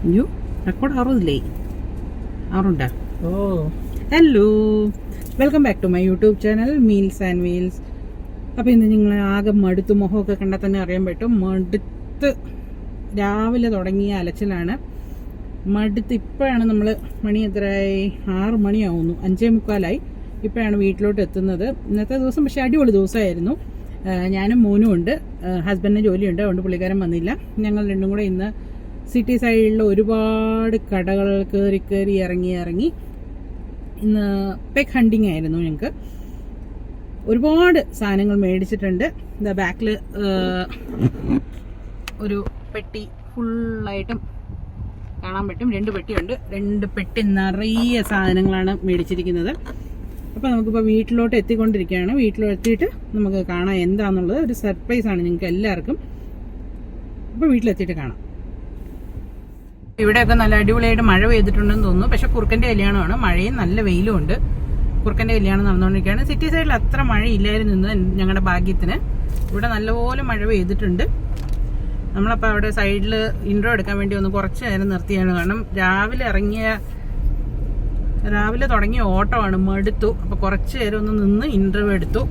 അയ്യോ റെക്കോർഡ് ആറുന്നില്ലേ? ആറുണ്ടാ? ഓ. Hello welcome back to my YouTube channel meals and wheels അപ്പോൾ ഇന്ന് നിങ്ങൾ ആകെ മടുത്ത് മുഖമൊക്കെ കണ്ടാൽ തന്നെ അറിയാൻ പറ്റും. മടുത്ത് രാവിലെ തുടങ്ങിയ അലച്ചിലാണ്. മടുത്ത് ഇപ്പോഴാണ് നമ്മൾ മണി എത്രയായി? ആറ് മണിയാവുന്നു. അഞ്ചേ മുക്കാലായി. ഇപ്പോഴാണ് വീട്ടിലോട്ട് എത്തുന്നത്. ഇന്നത്തെ ദിവസം പക്ഷേ അടിപൊളി ദിവസമായിരുന്നു. ഞാനും മോനും ഉണ്ട്. ഹസ്ബൻഡിന് ജോലിയുണ്ട്. അതുകൊണ്ട് പുള്ളിക്കാരൻ വന്നില്ല. ഞങ്ങൾ രണ്ടും കൂടെ ഇന്ന് സിറ്റി സൈഡിലുള്ള ഒരുപാട് കടകൾ കയറി കയറി ഇറങ്ങി ഇറങ്ങി. ഇന്ന് പെഗ് ഹണ്ടിങ് ആയിരുന്നു ഞങ്ങൾക്ക്. ഒരുപാട് സാധനങ്ങൾ മേടിച്ചിട്ടുണ്ട്. എന്താ ബാക്കിൽ ഒരു പെട്ടി ഫുള്ളായിട്ടും കാണാൻ പറ്റും. രണ്ട് പെട്ടിയുണ്ട്. രണ്ട് പെട്ടി നിറയെ സാധനങ്ങളാണ് മേടിച്ചിരിക്കുന്നത്. അപ്പോൾ നമുക്കിപ്പോൾ വീട്ടിലോട്ട് എത്തിക്കൊണ്ടിരിക്കുകയാണ്. വീട്ടിലെത്തിയിട്ട് നമുക്ക് കാണാം എന്താണെന്നുള്ളത് ഒരു സർപ്രൈസാണ് നിങ്ങൾക്ക് എല്ലാവർക്കും. അപ്പോൾ വീട്ടിലെത്തിയിട്ട് കാണാം. ഇവിടെയൊക്കെ നല്ല അടിപൊളിയായിട്ട് മഴ പെയ്തിട്ടുണ്ടെന്ന് തോന്നുന്നു. പക്ഷെ കുറുക്കന്റെ കല്യാണമാണ്. മഴയും നല്ല വെയിലും ഉണ്ട്. കുറുക്കന്റെ കല്യാണം നടന്നുകൊണ്ടിരിക്കുകയാണ്. സിറ്റി സൈഡിൽ അത്ര മഴയില്ലായിരുന്നു ഇന്ന് ഞങ്ങളുടെ ഭാഗ്യത്തിന്. ഇവിടെ നല്ലപോലെ മഴ പെയ്തിട്ടുണ്ട്. നമ്മളപ്പോൾ അവിടെ സൈഡിൽ ഇൻട്രോ എടുക്കാൻ വേണ്ടി ഒന്ന് കുറച്ച് നേരം നിർത്തിയാണ്. കാരണം രാവിലെ ഇറങ്ങിയ രാവിലെ തുടങ്ങിയ ഓട്ടമാണ് മടുത്തു. അപ്പോൾ കുറച്ച് നേരം ഒന്ന് നിന്ന് ഇന്റർവ്യൂ എടുത്തു.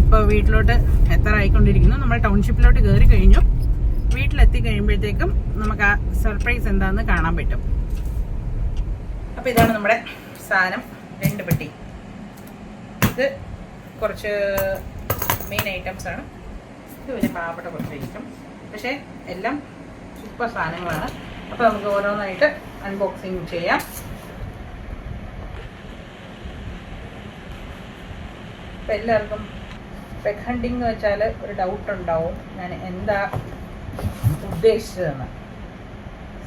ഇപ്പോൾ വീട്ടിലോട്ട് എത്ര ആയിക്കൊണ്ടിരിക്കുന്നു നമ്മൾ ടൗൺഷിപ്പിലോട്ട് കയറി കഴിഞ്ഞു. വീട്ടിലെത്തി കഴിയുമ്പോഴത്തേക്കും നമുക്ക് ആ സർപ്രൈസ് എന്താണെന്ന് കാണാൻ പറ്റും. അപ്പോൾ ഇതാണ് നമ്മുടെ സാധനം. രണ്ട് പെട്ടി. ഇത് കുറച്ച് മെയിൻ ഐറ്റംസ് ആണ്. ഇത് വലിയ പാവപ്പെട്ട കുറച്ച് ഐറ്റം പക്ഷേ എല്ലാം സൂപ്പർ സാധനങ്ങളാണ്. അപ്പോൾ നമുക്ക് ഓരോന്നായിട്ട് അൺബോക്സിങ് ചെയ്യാം. അപ്പം എല്ലാവർക്കും പെഗ് ഹണ്ടിങ് എന്ന് വെച്ചാൽ ഒരു ഡൗട്ട് ഉണ്ടാവും. ഞാൻ എന്താ ഉദ്ദേശിച്ചതെന്ന്.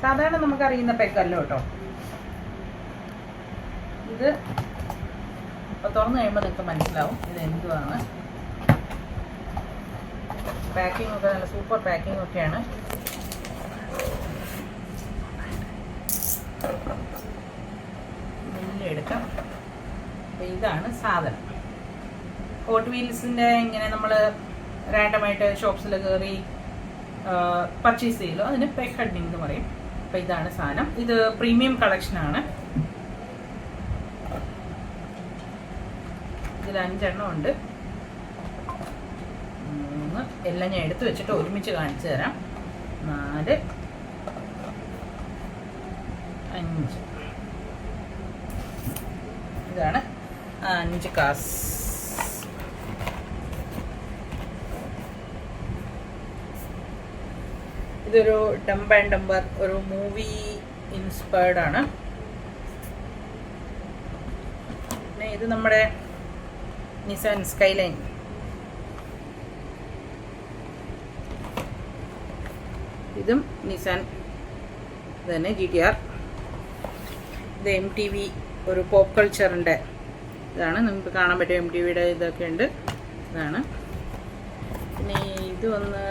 സാധാരണ നമുക്കറിയുന്ന പെഗല്ലോ കേട്ടോ. ഇത് അപ്പോൾ തുറന്നു കഴിയുമ്പോൾ നിങ്ങൾക്ക് മനസ്സിലാവും ഇത് എന്തുവാണ്. പാക്കിംഗ് ഒക്കെ നല്ല സൂപ്പർ പാക്കിംഗ് ഒക്കെയാണ്. എടുക്കാം. ഇതാണ് സാധനം. ഹോട്ട് വീൽസിന്റെ ഇങ്ങനെ നമ്മൾ റാൻഡമായിട്ട് ഷോപ്സിൽ കയറി പർച്ചേസ് ചെയ്യലോ? അതിന് പെഗ് ഹഡിങ് എന്ന് പറയും. അപ്പോൾ ഇതാണ് സാധനം. ഇത് പ്രീമിയം കളക്ഷനാണ് ഇതിൽ അഞ്ചെണ്ണം ഉണ്ട്. മൂന്ന്. എല്ലാം ഞാൻ എടുത്തു വെച്ചിട്ട് ഒരുമിച്ച് കാണിച്ചു തരാം. നാല്. അഞ്ച്. ഇതാണ് അഞ്ച് കാസ്. ഇതൊരു ഡംബ് ആൻഡ് ഡംബർ ഒരു മൂവി ഇൻസ്പയർഡ് ആണ്. പിന്നെ ഇത് നമ്മുടെ നിസാൻ സ്കൈലൈൻ ഇതും നിസാൻ തന്നെ ജി ടി ആർ ഇത് എം ടി വി ഒരു പോപ്പ് കൾച്ചറിന്റെ ഇതാണ്. നിങ്ങൾക്ക് കാണാൻ പറ്റും എം ടി വിയുടെ ഇതൊക്കെ ഉണ്ട്. ഇതാണ്. പിന്നെ ഇത് ഒന്ന്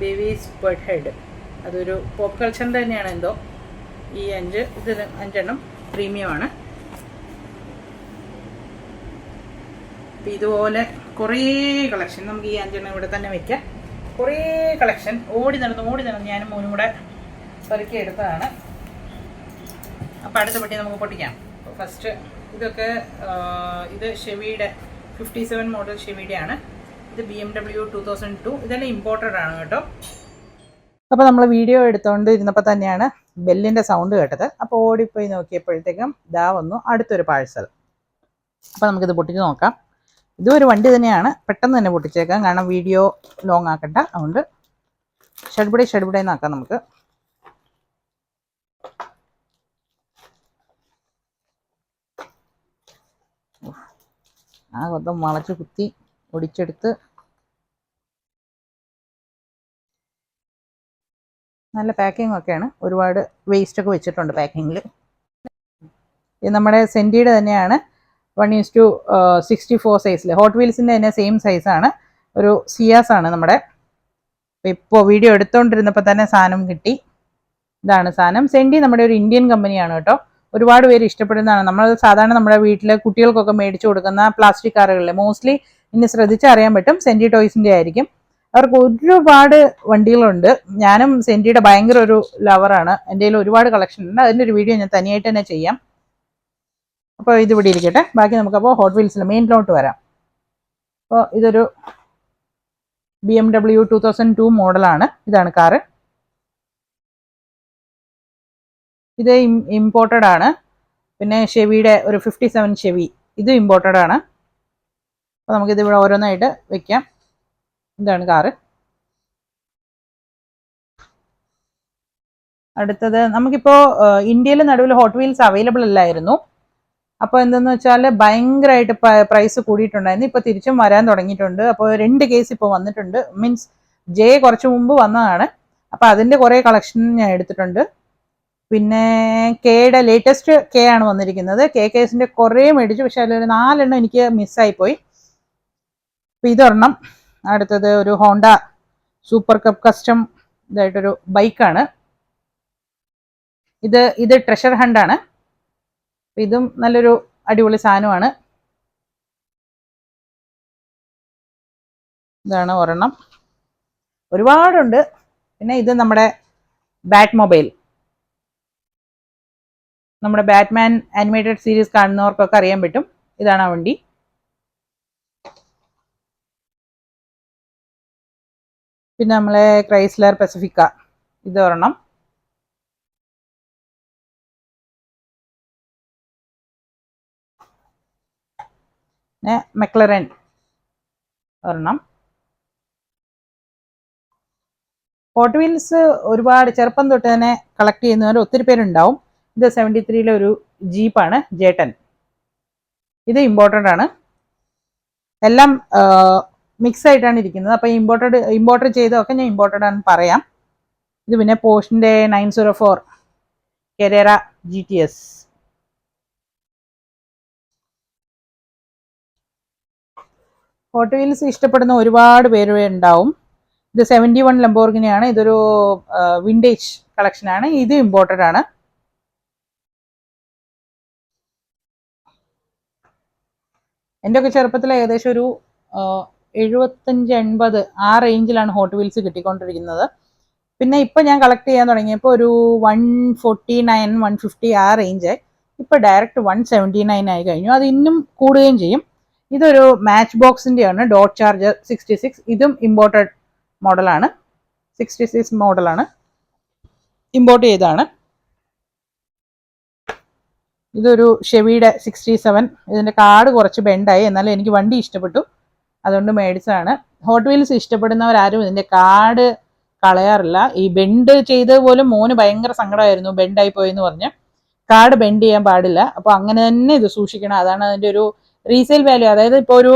ബേബീസ് ബർഡ് ഹെഡ് അതൊരു പോപ്പ് കൾച്ചറിന്റെ തന്നെയാണ് എന്തോ. ഈ അഞ്ച് ഇത് അഞ്ചെണ്ണം പ്രീമിയമാണ് ഇതുപോലെ കുറേ കളക്ഷൻ നമുക്ക് ഈ അഞ്ചെണ്ണം ഇവിടെ തന്നെ വെക്കാം. കുറേ കളക്ഷൻ ഓടി നടന്ന് ഓടി നടന്ന് ഞാനും മോനും കൂടെ പെറുക്കി എടുത്തതാണ്. അപ്പോൾ അടുത്ത പെട്ടി നമുക്ക് പൊട്ടിക്കാം. ഫസ്റ്റ് ഇതൊക്കെ ഇത് ഷെവിയുടെ ഫിഫ്റ്റി സെവൻ മോഡൽ ഷെവിയുടെ ആണ് ഇത് B M W two thousand two ഇതെല്ലാം ഇമ്പോർട്ടഡ് ആണ് കേട്ടോ. അപ്പോൾ നമ്മൾ വീഡിയോ എടുത്തുകൊണ്ട് ഇരുന്നപ്പോൾ തന്നെയാണ് ബെല്ലിന്റെ സൗണ്ട് കേട്ടത്. അപ്പോൾ ഓടിപ്പോയി നോക്കിയപ്പോഴത്തേക്കും ദാ വന്നു അടുത്തൊരു പാഴ്സൽ അപ്പോൾ നമുക്കിത് പൊട്ടിച്ച് നോക്കാം. ഇതും ഒരു വണ്ടി തന്നെയാണ്. പെട്ടെന്ന് തന്നെ പൊട്ടിച്ചേക്കാം. കാരണം വീഡിയോ ലോങ് ആക്കണ്ട. അതുകൊണ്ട് ഷഡ്ബിടെ ഷഡ്ബിടെ എന്നാക്കാം നമുക്ക്. ആ കൊത്തം വളച്ച് കുത്തി ഒടിച്ചെടുത്ത് നല്ല പാക്കിംഗ് ഒക്കെയാണ്. ഒരുപാട് വേസ്റ്റ് ഒക്കെ വെച്ചിട്ടുണ്ട് പാക്കിങ്ങിൽ ഇത് നമ്മുടെ സെന്റിയുടെ തന്നെയാണ്. One is two sixty four സൈസിൽ ഹോട്ട് വീൽസിന്റെ തന്നെ സെയിം സൈസാണ് ഒരു സിയാസ് ആണ് നമ്മുടെ. ഇപ്പോൾ വീഡിയോ എടുത്തുകൊണ്ടിരുന്നപ്പോൾ തന്നെ സാധനം കിട്ടി. ഇതാണ് സാധനം. സെൻഡി നമ്മുടെ ഒരു ഇന്ത്യൻ കമ്പനിയാണ് കേട്ടോ. ഒരുപാട് പേര് ഇഷ്ടപ്പെടുന്നതാണ്. നമ്മൾ സാധാരണ നമ്മുടെ വീട്ടിൽ കുട്ടികൾക്കൊക്കെ മേടിച്ചു കൊടുക്കുന്ന പ്ലാസ്റ്റിക് കാറുകളിൽ മോസ്റ്റ്ലി ഇനി ശ്രദ്ധിച്ചറിയാൻ പറ്റും. സെൻഡി ടോയ്സിന്റെ ആയിരിക്കും. അവർക്ക് ഒരുപാട് വണ്ടികളുണ്ട്. ഞാനും സെൻഡിയുടെ ഭയങ്കര ഒരു ലവറാണ് എന്റെ കയ്യിൽ ഒരുപാട് കളക്ഷൻ ഉണ്ട്. അതിന്റെ ഒരു വീഡിയോ ഞാൻ തനിയായിട്ട് തന്നെ ചെയ്യാം. അപ്പോൾ ഇതിവിടെ ഇരിക്കട്ടെ. ബാക്കി നമുക്കപ്പോൾ ഹോട്ട് വീൽസിൽ മെയിനിലോട്ട് വരാം. അപ്പോൾ ഇതൊരു B M W two thousand two മോഡലാണ് ഇതാണ് കാറ് ഇത് ഇമ്പോർട്ടഡ് ആണ്. പിന്നെ ഷെവിയുടെ ഒരു ഫിഫ്റ്റി സെവൻ ഷെവി ഇത് ഇമ്പോർട്ടഡ് ആണ്. അപ്പോൾ നമുക്കിത് ഇവിടെ ഓരോന്നായിട്ട് വെക്കാം. ഇതാണ് കാറ് അടുത്തത് നമുക്കിപ്പോൾ ഇന്ത്യയിൽ നടുവിൽ ഹോട്ട് വീൽസ് അവൈലബിൾ അല്ലായിരുന്നു. അപ്പോൾ എന്തെന്ന് വെച്ചാൽ ഭയങ്കരമായിട്ട് പ്രൈസ് കൂടിയിട്ടുണ്ടായിരുന്നു. ഇപ്പോൾ തിരിച്ചും വരാൻ തുടങ്ങിയിട്ടുണ്ട്. അപ്പോൾ രണ്ട് കേസ് ഇപ്പോൾ വന്നിട്ടുണ്ട്. മീൻസ് ജെ കുറച്ച് മുമ്പ് വന്നതാണ്. അപ്പോൾ അതിന്റെ കുറേ കളക്ഷൻ ഞാൻ എടുത്തിട്ടുണ്ട്. പിന്നെ കെയുടെ ലേറ്റസ്റ്റ് കെ ആണ് വന്നിരിക്കുന്നത്. കെ കേസിന്റെ കുറേ മേടിച്ചു. പക്ഷേ അതിലൊരു നാലെണ്ണം എനിക്ക് മിസ്സായിപ്പോയി അപ്പോൾ ഇതൊരെണ്ണം. അടുത്തത് ഒരു ഹോണ്ട സൂപ്പർ കപ്പ് കസ്റ്റം ഇതായിട്ടൊരു ബൈക്കാണ് ഇത് ഇത് ട്രഷർ ഹണ്ടാണ് ഇതും നല്ലൊരു അടിപൊളി സാധനമാണ്. ഇതാണ് ഒരെണ്ണം. ഒരുപാടുണ്ട്. പിന്നെ ഇത് നമ്മുടെ ബാറ്റ് മൊബൈൽ നമ്മുടെ ബാറ്റ്മാൻ ആനിമേറ്റഡ് സീരീസ് കാണുന്നവർക്കൊക്കെ അറിയാൻ പറ്റും. ഇതാണ് ആ വണ്ടി. പിന്നെ നമ്മളെ ക്രൈസ്ലർ പെസഫിക്ക ഇത് ഒരെണ്ണം പിന്നെ മെക്ലറൻ ഒരെണ്ണം. ഹോട്ട് വീൽസ് ഒരുപാട് ചെറുപ്പം തൊട്ട് തന്നെ കളക്ട് ചെയ്യുന്നവർ ഒത്തിരി പേരുണ്ടാവും. ഇത് സെവന്റി ത്രീയിലെ ഒരു ജീപ്പാണ് ജേട്ടൻ ഇത് ഇമ്പോർട്ടന്റ് ആണ്. എല്ലാം മിക്സ് ആയിട്ടാണ് ഇരിക്കുന്നത്. അപ്പോൾ ഇമ്പോർട്ടഡ് ഇമ്പോർട്ടഡ് ചെയ്തതൊക്കെ ഞാൻ ഇമ്പോർട്ടഡ് ആണെന്ന് പറയാം. ഇത് പിന്നെ പോഷിന്റെ nine zero four Carrera G T S hot wheels ഇഷ്ടപ്പെടുന്ന ഒരുപാട് പേര് ഉണ്ടാവും. ഇത് സെവന്റി വൺ ലംബോർഗിനിയാണ് ഇതൊരു വിന്റേജ് കളക്ഷനാണ് ഇത് ഇമ്പോർട്ടഡ് ആണ്. എന്റെ ഒക്കെ ചെറുപ്പത്തിൽ ഏകദേശം ഒരു എഴുപത്തഞ്ച് എൺപത് ആ റേഞ്ചിലാണ് ഹോട്ട് വീൽസ് കിട്ടിക്കൊണ്ടിരിക്കുന്നത്. പിന്നെ ഇപ്പം ഞാൻ കളക്ട് ചെയ്യാൻ തുടങ്ങിയപ്പോൾ ഒരു one forty nine one fifty ആ റേഞ്ച് ഇപ്പോൾ ഡയറക്റ്റ് വൺ സെവന്റി നയൻ ആയി കഴിഞ്ഞു. അത് ഇന്നും കൂടുകയും ചെയ്യും. ഇതൊരു മാച്ച് ബോക്സിന്റെയാണ് ഡോട്ട് ചാർജർ സിക്സ്റ്റി സിക്സ്. ഇതും ഇമ്പോർട്ടഡ് മോഡലാണ്. സിക്സ്റ്റി സിക്സ് മോഡലാണ്. ഇമ്പോർട്ട് ചെയ്തതാണ്. ഇതൊരു ഷെവിയുടെ സിക്സ്റ്റി സെവൻ. ഇതിന്റെ കാർഡ് കുറച്ച് ബെൻഡായി. എന്നാലും എനിക്ക് വണ്ടി ഇഷ്ടപ്പെട്ടു. അതുകൊണ്ട് മേടിച്ചതാണ്. ഹോട്ട് വീൽസ് ഇഷ്ടപ്പെടുന്നവരാരും ഇതിന്റെ കാർഡ് കളയാറില്ല. ഈ ബെൻഡ് ചെയ്തത് പോലും മോന് ഭയങ്കര സങ്കടമായിരുന്നു. ബെൻഡായി പോയെന്ന് പറഞ്ഞ്. കാർഡ് ബെൻഡ് ചെയ്യാൻ പാടില്ല. അപ്പോൾ അങ്ങനെ തന്നെ ഇത് സൂക്ഷിക്കണം. അതാണ് അതിന്റെ ഒരു റീസെയിൽ വാല്യൂ അതായത് ഇപ്പോൾ ഒരു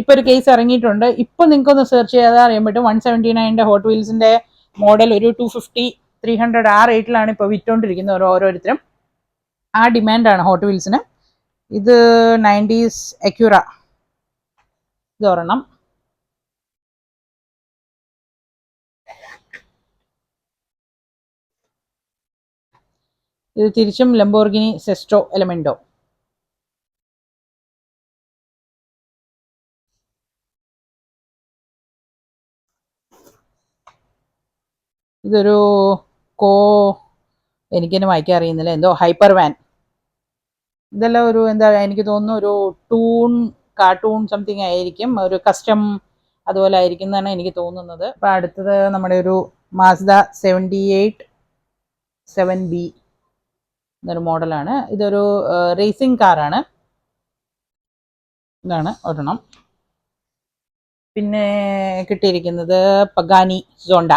ഇപ്പോൾ ഒരു കേസ് ഇറങ്ങിയിട്ടുണ്ട്. ഇപ്പോൾ നിങ്ങൾക്കൊന്ന് സെർച്ച് ചെയ്താൽ അറിയാൻ പറ്റും. വൺ സെവന്റി നയന്റെ ഹോട്ട് വീൽസിന്റെ മോഡൽ ഒരു ടു ഫിഫ്റ്റി ത്രീ ഹൺഡ്രഡ് ആ റേറ്റിലാണ് ഇപ്പോൾ വിറ്റുകൊണ്ടിരിക്കുന്നത് ഓരോ ഓരോരുത്തരും. ആ ഡിമാൻഡാണ് ഹോട്ട് വീൽസിന് ഇത് നയന്റീസ് അക്യൂറ ഇത് ഒരെണ്ണം. ഇത് തിരിച്ചും ലംബോർഗിനി സെസ്റ്റോ എലമെന്റോ ഇതൊരു കോ എനിക്കെന്നെ വായിക്കാൻ അറിയുന്നില്ല. എന്തോ ഹൈപ്പർ വാൻ ഇതെല്ലാം ഒരു എന്താ എനിക്ക് തോന്നുന്നു ഒരു ടൂൺ കാർട്ടൂൺ സംതിങ് ആയിരിക്കും. ഒരു കസ്റ്റം അതുപോലെ ആയിരിക്കും എന്നാണ് എനിക്ക് തോന്നുന്നത്. അപ്പോൾ അടുത്തത് നമ്മുടെ ഒരു Mazda seventy eight seven B എന്നൊരു മോഡലാണ്. ഇതൊരു റേസിംഗ് കാറാണ് ഇതാണ് ഒരെണ്ണം. പിന്നെ കിട്ടിയിരിക്കുന്നത് പഗാനി സോണ്ട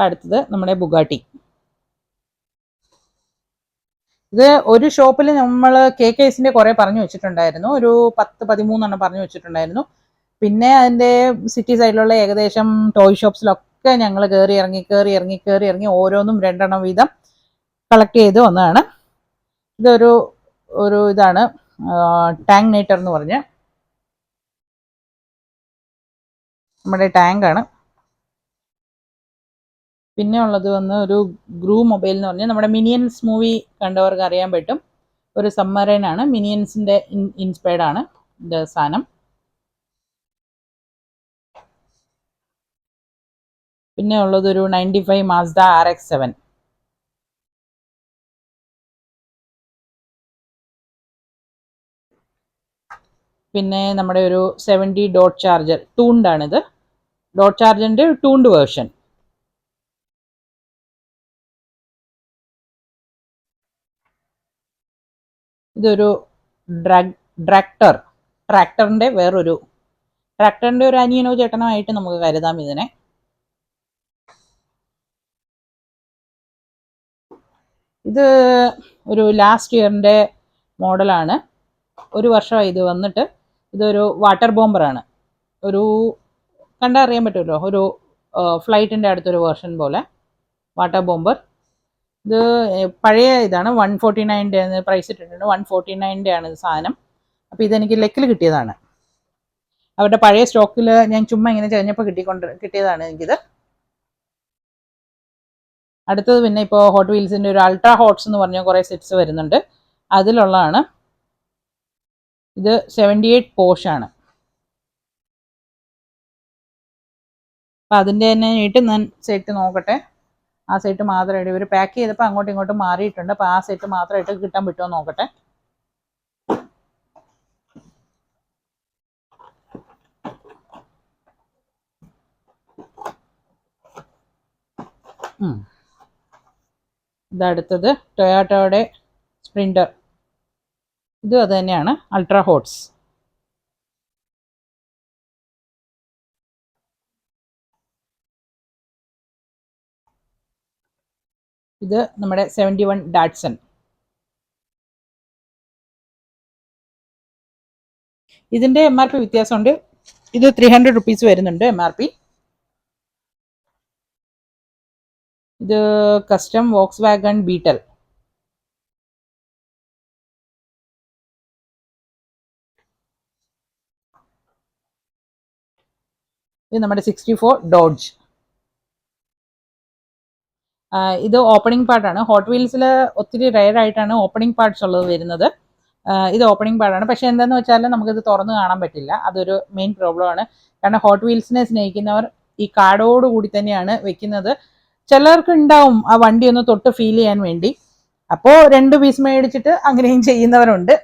അപ്പം അടുത്തത് നമ്മുടെ ബുഗാട്ടി. ഇത് ഒരു ഷോപ്പിൽ നമ്മൾ കെ കേസിന്റെ കുറേ പറഞ്ഞു വെച്ചിട്ടുണ്ടായിരുന്നു. ഒരു പത്ത് പതിമൂന്നെണ്ണം പറഞ്ഞു വെച്ചിട്ടുണ്ടായിരുന്നു. പിന്നെ അതിന്റെ സിറ്റി സൈഡിലുള്ള ഏകദേശം ടോയ് ഷോപ്സിലൊക്കെ ഞങ്ങൾ കയറി ഇറങ്ങി കയറി ഇറങ്ങി കയറി ഇറങ്ങി ഓരോന്നും രണ്ടെണ്ണം വീതം കളക്ട് ചെയ്ത് വന്നതാണ്. ഇതൊരു ഒരു ഇതാണ് ടാങ്ക് നേറ്റർ എന്ന് പറഞ്ഞ്. നമ്മുടെ ടാങ്കാണ് പിന്നെ ഉള്ളത് വന്ന് ഒരു ഗ്രൂ മൊബൈൽ എന്ന് പറഞ്ഞാൽ നമ്മുടെ മിനിയൻസ് മൂവി കണ്ടവർക്ക് അറിയാൻ പറ്റും. ഒരു സമ്മറേനാണ് മിനിയൻസിന്റെ ഇൻ ഇൻസ്പയർഡ് ആണ് ഇത് സാധനം. പിന്നെ ഉള്ളത് ഒരു ninety five Mazda R X seven പിന്നെ നമ്മുടെ ഒരു സെവന്റി ഡോട്ട് ചാർജർ ടൂണ്ടാണിത് ഡോട്ട് ചാർജറിന്റെ ടൂണ്ട് വേർഷൻ ഇതൊരു ഡ്രഗ് ഡ്രാക്ടർ ട്രാക്ടറിന്റെ വേറൊരു ട്രാക്ടറിന്റെ ഒരു അനിയനോ ചേട്ടനോ ആയിട്ട് നമുക്ക് കരുതാം ഇതിനെ. ഇത് ഒരു ലാസ്റ്റ് ഇയറിന്റെ മോഡലാണ്. ഒരു വർഷമായി ഇത് വന്നിട്ട് ഇതൊരു വാട്ടർ ബോംബറാണ് ഒരു കണ്ടാൽ അറിയാൻ പറ്റുമല്ലോ? ഒരു ഫ്ലൈറ്റിന്റെ അടുത്തൊരു വേർഷൻ പോലെ. വാട്ടർ ബോംബർ ഇത് പഴയ ഇതാണ്. വൺ ഫോർട്ടി നയന്റെ പ്രൈസ് ഇട്ടിട്ടുണ്ട്. വൺ ഫോർട്ടി നയന്റെ ആണ് ഇത് സാധനം. അപ്പോൾ ഇതെനിക്ക് ലെക്കിൽ കിട്ടിയതാണ്. അവരുടെ പഴയ സ്റ്റോക്കിൽ ഞാൻ ചുമ്മാ ഇങ്ങനെ ചെറിഞ്ഞപ്പോൾ കിട്ടിക്കൊണ്ട് കിട്ടിയതാണ് എനിക്കിത്. അടുത്തത് പിന്നെ ഇപ്പോൾ ഹോട്ട് വീൽസിന്റെ ഒരു അൾട്രാ ഹോട്ട്സ് എന്ന് പറഞ്ഞ കുറേ സെറ്റ്സ് വരുന്നുണ്ട്. അതിലുള്ളതാണ്. ഇത് സെവന്റി എയ്റ്റ് പോഷാണ് അപ്പം അതിന്റെ തന്നെ ആയിട്ട് ഞാൻ സെറ്റ് നോക്കട്ടെ. ആ സൈറ്റ് മാത്രമായിട്ട് ഇവർ പാക്ക് ചെയ്തപ്പോൾ അങ്ങോട്ടും ഇങ്ങോട്ടും മാറിയിട്ടുണ്ട്. അപ്പോൾ ആ സെറ്റ് മാത്രമായിട്ട് കിട്ടാൻ പറ്റുമോ നോക്കട്ടെ. ഇതടുത്തത് ടൊയാട്ടോയുടെ സ്പ്രിന്റർ ഇതും അത് തന്നെയാണ്. Ultra hots. ഇത് നമ്മുടെ സെവന്റി വൺ ഡാറ്റ്സൺ ഇതിന്റെ എം ആർ പി വ്യത്യാസമുണ്ട്. ഇത് ത്രീ ഹൺഡ്രഡ് റുപ്പീസ് വരുന്നുണ്ട് എം ആർ പി ഇത് കസ്റ്റം വോക്സ് വാഗൺ ബീറ്റൽ ഇത് നമ്മുടെ സിക്സ്റ്റി ഫോർ ഡോഡ്ജ് ഇത് ഓപ്പണിംഗ് പാർട്ടാണ് ഹോട്ട് വീൽസിൽ ഒത്തിരി റെയർ ആയിട്ടാണ് ഓപ്പണിംഗ് പാർട്സ് ഉള്ളത് വരുന്നത്. ഇത് ഓപ്പണിംഗ് പാർട്ടാണ് പക്ഷേ എന്താണെന്ന് വെച്ചാൽ നമുക്കിത് തുറന്ന് കാണാൻ പറ്റില്ല. അതൊരു മെയിൻ പ്രോബ്ലമാണ് കാരണം ഹോട്ട് വീൽസിനെ സ്നേഹിക്കുന്നവർ ഈ കാർഡോട് കൂടി തന്നെയാണ് വെക്കുന്നത്. ചിലർക്ക് ഉണ്ടാവും ആ വണ്ടി ഒന്ന് തൊട്ട് ഫീൽ ചെയ്യാൻ വേണ്ടി. അപ്പോൾ രണ്ട് പീസ് മേടിച്ചിട്ട് അങ്ങനെയും ചെയ്യുന്നവരുണ്ട്.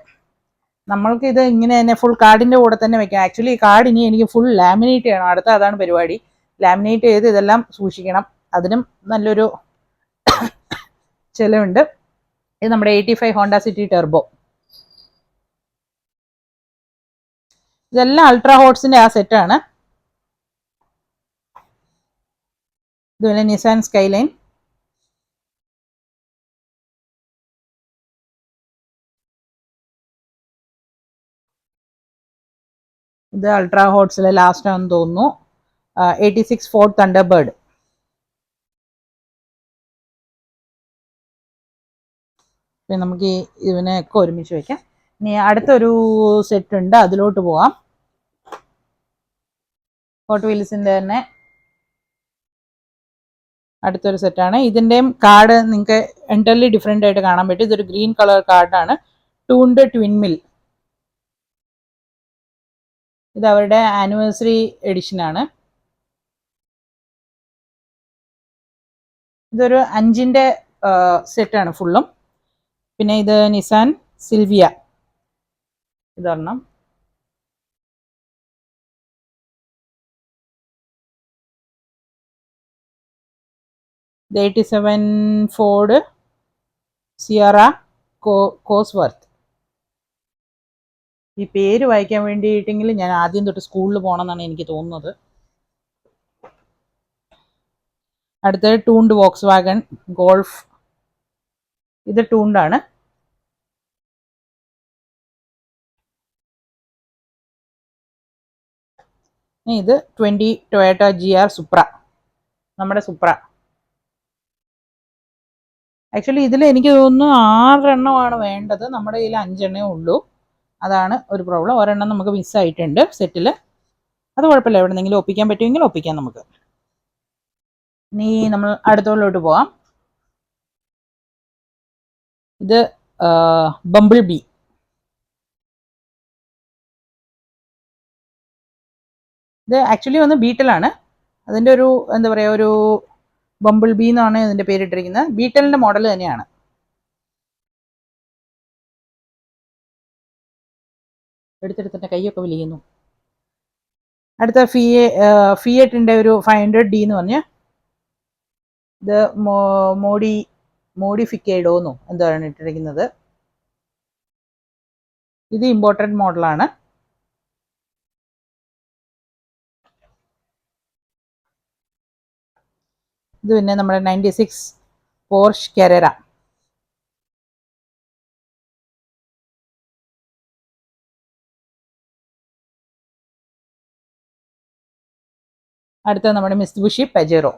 നമ്മൾക്ക് ഇത് ഇങ്ങനെ തന്നെ ഫുൾ കാർഡിന്റെ കൂടെ തന്നെ വെക്കാം. ആക്ച്വലി ഈ കാർഡ് ഇനി എനിക്ക് ഫുൾ ലാമിനേറ്റ് ചെയ്യണം. അടുത്ത അതാണ് പരിപാടി. ലാമിനേറ്റ് ചെയ്ത് ഇതെല്ലാം സൂക്ഷിക്കണം. അതിനും നല്ലൊരു ചിലവുണ്ട്. ഇത് നമ്മുടെ eighty five Honda City turbo ഇതെല്ലാം അൾട്രാ ഹോട്ട്സിന്റെ ആ സെറ്റാണ് ഇതുപോലെ നിസാൻ സ്കൈലൈൻ ഇത് അൾട്രാ ഹോട്ട്സിലെ ലാസ്റ്റ് ആണെന്ന് തോന്നുന്നു. എയ്റ്റി സിക്സ് ഫോർട്ട് തണ്ടർബേർഡ് പിന്നെ നമുക്ക് ഈ ഇതിനെയൊക്കെ ഒരുമിച്ച് വെക്കാം. ഇനി അടുത്തൊരു സെറ്റ് ഉണ്ട് അതിലോട്ട് പോവാം. ഹോട്ട് വീൽസിന്റെ തന്നെ അടുത്തൊരു സെറ്റാണ് ഇതിന്റെയും കാർഡ് നിങ്ങൾക്ക് എന്റർലി ഡിഫറെന്റ് ആയിട്ട് കാണാൻ പറ്റും. ഇതൊരു ഗ്രീൻ കളർ കാർഡാണ് ടൂണ്ട് ട്വിൻ മിൽ ഇത് അവരുടെ ആനിവേഴ്സറി എഡിഷനാണ് ഇതൊരു അഞ്ചിന്റെ സെറ്റാണ് ഫുള്ളും പിന്നെ ഇത് നിസാൻ സിൽവിയ. ഇതൊരെണ്ണം. ഇത് eighty seven Ford Sierra co Cosworth. ഈ പേര് വായിക്കാൻ വേണ്ടിയിട്ടെങ്കിലും ഞാൻ ആദ്യം തൊട്ട് സ്കൂളിൽ പോകണമെന്നാണ് എനിക്ക് തോന്നുന്നത്. അടുത്തത് ടൂണ്ട് വോക്സ് വാഗൺ ഗോൾഫ് ഇത് ടൂണ്ടാണ് ഇത് twenty Toyota G R Supra നമ്മുടെ സുപ്ര ആക്ച്വലി ഇതിൽ എനിക്ക് തോന്നുന്നു ആറെണ്ണമാണ് വേണ്ടത്. നമ്മുടെ കയ്യിൽ അഞ്ചെണ്ണേ ഉള്ളൂ. അതാണ് ഒരു പ്രോബ്ലം ഒരെണ്ണം നമുക്ക് മിസ്സായിട്ടുണ്ട് സെറ്റിൽ അത് കുഴപ്പമില്ല. എവിടെന്നെങ്കിലും ഒപ്പിക്കാൻ പറ്റുമെങ്കിൽ ഒപ്പിക്കാം നമുക്ക്. നീ നമ്മൾ അടുത്തോട്ട് പോവാം. ഇത് ബംബിൾ ബി ഇത് ആക്ച്വലി വന്ന് ബീറ്റലാണ്. അതിന്റെ ഒരു എന്താ പറയുക ഒരു ബംബിൾ ബി എന്നാണ് ഇതിന്റെ പേരിട്ടിരിക്കുന്നത്. ബീറ്റലിന്റെ മോഡൽ തന്നെയാണ്. എടുത്തെടുത്തിന്റെ കൈയൊക്കെ വിളിക്കുന്നു അടുത്ത ഫിയെ ഫിയറ്റിന്റെ ഒരു ഫൈവ് ഹൺഡ്രഡ് ഡി എന്ന് പറഞ്ഞ് ഇത് മോഡി മോഡിഫിക്കേഡോന്നോ എന്താണ് ഇട്ടിരിക്കുന്നത് ഇത് ഇമ്പോർട്ടന്റ് മോഡലാണ് ഇത് പിന്നെ നമ്മുടെ നയന്റി സിക്സ് പോർഷ് കെരറ അടുത്ത നമ്മുടെ മിസ്ബുഷി പെജറോ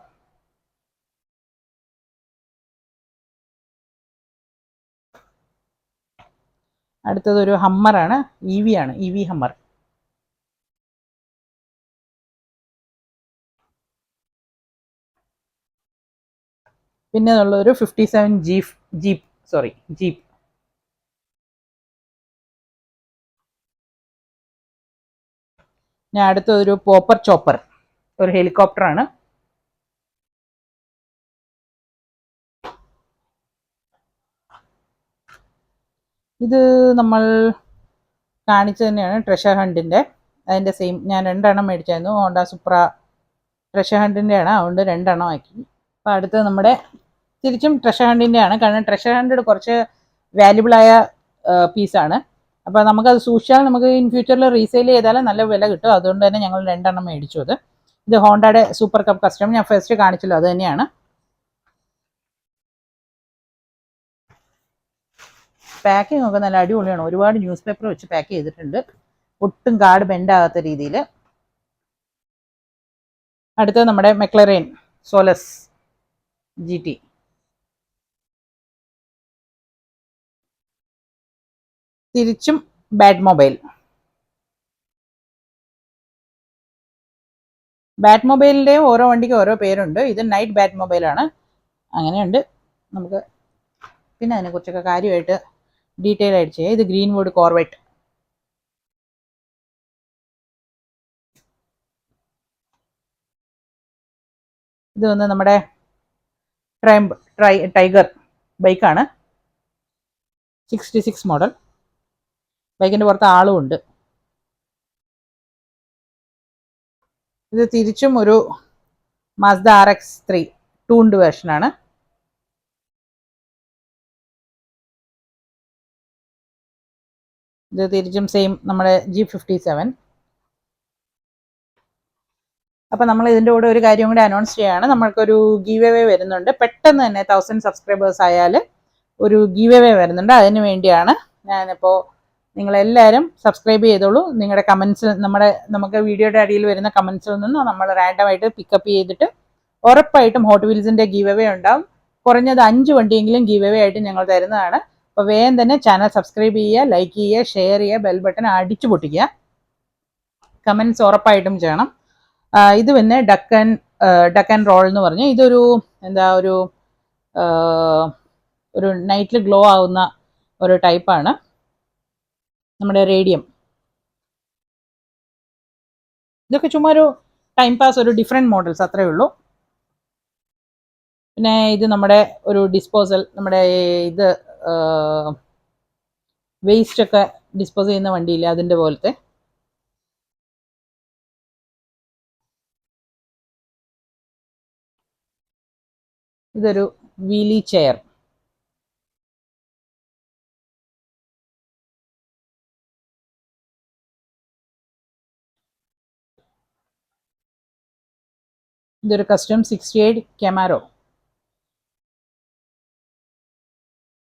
അടുത്തത് ഒരു ഹമ്മറാണ് ഇ വി ആണ് ഇ വി ഹമ്മർ. പിന്നെ ഉള്ളൊരു fifty seven jeep jeep sorry jeep ഞാൻ അടുത്തൊരു പോപ്പർ ചോപ്പർ ഒരു ഹെലികോപ്റ്റർ ആണ് ഇത് നമ്മൾ കാണിച്ചു തന്നെയാണ് ട്രഷർ ഹണ്ടിന്റെ അതിന്റെ സെയിം ഞാൻ രണ്ടെണ്ണം മേടിച്ചായിരുന്നു. ഹോണ്ട സുപ്ര ട്രഷർ ഹണ്ടിന്റെ ആണ് അതുകൊണ്ട് രണ്ടെണ്ണം ആക്കി. അപ്പോൾ അടുത്തത് നമ്മുടെ തിരിച്ചും ട്രഷർ ഹണ്ടിന്റെ ആണ് കാരണം ട്രഷർ ഹണ്ട് കുറച്ച് വാല്യുബിളായ പീസാണ് അപ്പോൾ നമുക്കത് സൂക്ഷിച്ചാൽ നമുക്ക് ഇൻ ഫ്യൂച്ചറിൽ റീസെയിൽ ചെയ്താലും നല്ല വില കിട്ടും. അതുകൊണ്ട് തന്നെ ഞങ്ങൾ രണ്ടെണ്ണം മേടിച്ചു അത്. ഇത് ഹോണ്ടയുടെ സൂപ്പർ കപ്പ് കസ്റ്റം ഞാൻ ഫസ്റ്റ് കാണിച്ചല്ലോ. അത് തന്നെയാണ്. പാക്കിംഗ് ഒക്കെ നല്ല അടിപൊളിയാണ്. ഒരുപാട് ന്യൂസ് പേപ്പർ വെച്ച് പാക്ക് ചെയ്തിട്ടുണ്ട്. ഒട്ടും കാർഡ് ബെൻഡ് ആകാത്ത രീതിയിൽ. അടുത്തത് നമ്മുടെ മെക്ലറേൻ സോലസ് ജി ടി തിരിച്ചും ബാഡ് മൊബൈൽ ബാറ്റ് മൊബൈലിന്റെയും ഓരോ വണ്ടിക്ക് ഓരോ പേരുണ്ട്. ഇത് നൈറ്റ് ബാറ്റ് മൊബൈലാണ് അങ്ങനെയുണ്ട്. നമുക്ക് പിന്നെ അതിനെക്കുറിച്ചൊക്കെ കാര്യമായിട്ട് ഡീറ്റെയിൽ ആയിട്ട് ചെയ്യാം. ഇത് ഗ്രീൻ ഗ്രീൻവുഡ് കോർവെറ്റ് ഇത് വന്ന് നമ്മുടെ ട്രൈ ടൈഗർ ബൈക്കാണ് സിക്സ്റ്റി സിക്സ് മോഡൽ ബൈക്കിന്റെ പുറത്ത് ആളും ഉണ്ട്. ഇത് തിരിച്ചും ഒരു Mazda R X three tooned വേർഷനാണ് ഇത് തിരിച്ചും സെയിം നമ്മുടെ ജി ഫിഫ്റ്റി സെവൻ അപ്പം നമ്മൾ ഇതിന്റെ കൂടെ ഒരു കാര്യം കൂടി അനൗൺസ് ചെയ്യുകയാണ് നമ്മൾക്കൊരു ഗീവ് എവേ വരുന്നുണ്ട്. പെട്ടെന്ന് തന്നെ തൗസൻഡ് സബ്സ്ക്രൈബേഴ്സ് ആയാൽ ഒരു ഗീവ് എവേ വരുന്നുണ്ട്. അതിന് വേണ്ടിയാണ് ഞാനിപ്പോൾ നിങ്ങളെല്ലാവരും സബ്സ്ക്രൈബ് ചെയ്തോളൂ. നിങ്ങളുടെ കമൻസ് നമ്മുടെ നമുക്ക് വീഡിയോയുടെ അടിയിൽ വരുന്ന കമൻസിൽ നിന്ന് നമ്മൾ റാൻഡമായിട്ട് പിക്കപ്പ് ചെയ്തിട്ട് ഉറപ്പായിട്ടും ഹോട്ട് വീൽസിന്റെ ഗീവ് എവേ ഉണ്ടാവും. കുറഞ്ഞത് അഞ്ച് വണ്ടിയെങ്കിലും ഗീവ് എവേ ആയിട്ട് ഞങ്ങൾ തരുന്നതാണ്. അപ്പോൾ വേഗം തന്നെ ചാനൽ സബ്സ്ക്രൈബ് ചെയ്യുക ലൈക്ക് ചെയ്യുക ഷെയർ ചെയ്യുക ബെൽ ബട്ടൺ അടിച്ചു പൊട്ടിക്കുക. കമൻസ് ഉറപ്പായിട്ടും ചെയ്യണം. ഇത് പിന്നെ ഡക്കൻ ഡക്കൻ റോൾ എന്ന് പറഞ്ഞു. ഇതൊരു എന്താ ഒരു ഒരു നൈറ്റിൽ ഗ്ലോ ആവുന്ന ഒരു ടൈപ്പാണ് നമ്മുടെ റേഡിയം ഇതൊക്കെ ചുമ്മാ ഒരു ടൈം പാസ് ഒരു ഡിഫറെന്റ് മോഡൽസ് അത്രയേ ഉള്ളൂ. പിന്നെ ഇത് നമ്മുടെ ഒരു ഡിസ്പോസൽ നമ്മുടെ ഇത് വേസ്റ്റ് ഒക്കെ ഡിസ്പോസ് ചെയ്യുന്ന വണ്ടിയില്ലേ അതിന്റെ പോലത്തെ? ഇതൊരു വീലി ചെയർ ഇതൊരു കസ്റ്റം സിക്സ്റ്റി എയ്റ്റ് കെമാരോ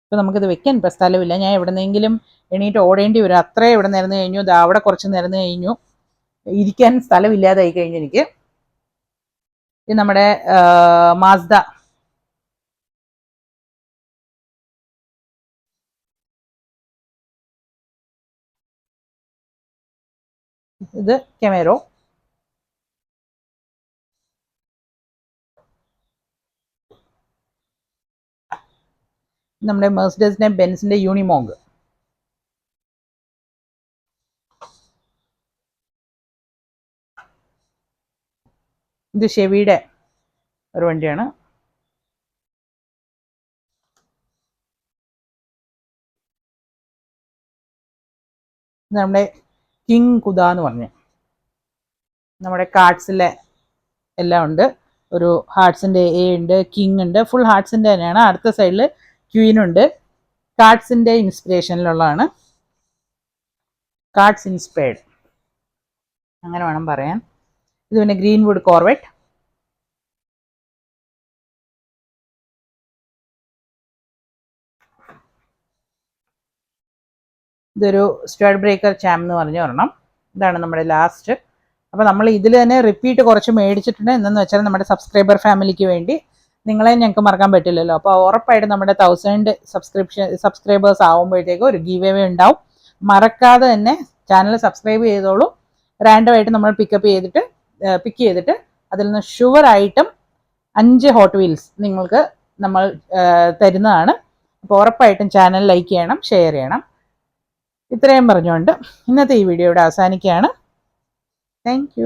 ഇപ്പം നമുക്കിത് വെക്കാൻ ഇപ്പം സ്ഥലമില്ല ഞാൻ എവിടെന്നെങ്കിലും എണീറ്റ് ഓടേണ്ടി വരും. അത്രേ ഇവിടെ നിരന്ന് കഴിഞ്ഞു. ദാ അവിടെ കുറച്ച് നിരന്ന് കഴിഞ്ഞു. ഇരിക്കാൻ സ്ഥലമില്ലാതായി കഴിഞ്ഞു എനിക്ക്. ഇത് നമ്മുടെ മാസ്ദ ഇത് കെമേറോ നമ്മുടെ മെഴ്സിഡസിന്റെ ബെൻസിന്റെ യൂണിമോങ്ക് ഇത് ഷെവിയുടെ ഒരു വണ്ടിയാണ്. നമ്മുടെ കിങ് കുദ എന്ന് പറഞ്ഞു. നമ്മുടെ കാർഡ്സിലെ എല്ലാം ഉണ്ട്. ഒരു ഹാർട്സിന്റെ എ ഉണ്ട് കിങ് ഉണ്ട് ഫുൾ ഹാർട്സിന്റെ തന്നെയാണ്. അടുത്ത സൈഡിൽ ക്വീൻ ഉണ്ട് കാർഡ്സിന്റെ ഇൻസ്പിറേഷനിലുള്ളതാണ്. Cards inspired. അങ്ങനെ വേണം പറയാൻ. ഇത് പിന്നെ ഗ്രീൻവുഡ് കോർവെറ്റ്. ഇതൊരു സ്റ്റേഡ് ബ്രേക്കർ ചാം എന്ന് പറഞ്ഞു വരണം ഇതാണ് നമ്മുടെ ലാസ്റ്റ്. അപ്പോൾ നമ്മൾ ഇതിൽ തന്നെ റിപ്പീറ്റ് കുറച്ച് മേടിച്ചിട്ടുണ്ട്. എന്നു വെച്ചാൽ നമ്മുടെ സബ്സ്ക്രൈബർ ഫാമിലിക്ക് വേണ്ടി നിങ്ങളെ ഞങ്ങൾക്ക് മറക്കാൻ പറ്റില്ലല്ലോ. അപ്പോൾ ഉറപ്പായിട്ടും നമ്മുടെ തൗസൻഡ് സബ്സ്ക്രിപ്ഷൻ സബ്സ്ക്രൈബേഴ്സ് ആകുമ്പോഴത്തേക്കും ഒരു ഗീവ് എവേ ഉണ്ടാവും. മറക്കാതെ തന്നെ ചാനൽ സബ്സ്ക്രൈബ് ചെയ്തോളൂ. റാൻഡമായിട്ട് നമ്മൾ പിക്കപ്പ് ചെയ്തിട്ട് പിക്ക് ചെയ്തിട്ട് അതിൽ നിന്ന് ഷുവറായിട്ടും അഞ്ച് ഹോട്ട് വീൽസ് നിങ്ങൾക്ക് നമ്മൾ തരുന്നതാണ്. അപ്പോൾ ഉറപ്പായിട്ടും ചാനൽ ലൈക്ക് ചെയ്യണം ഷെയർ ചെയ്യണം. ഇത്രയും പറഞ്ഞുകൊണ്ട് ഇന്നത്തെ ഈ വീഡിയോ ഇവിടെ അവസാനിക്കുകയാണ്. താങ്ക്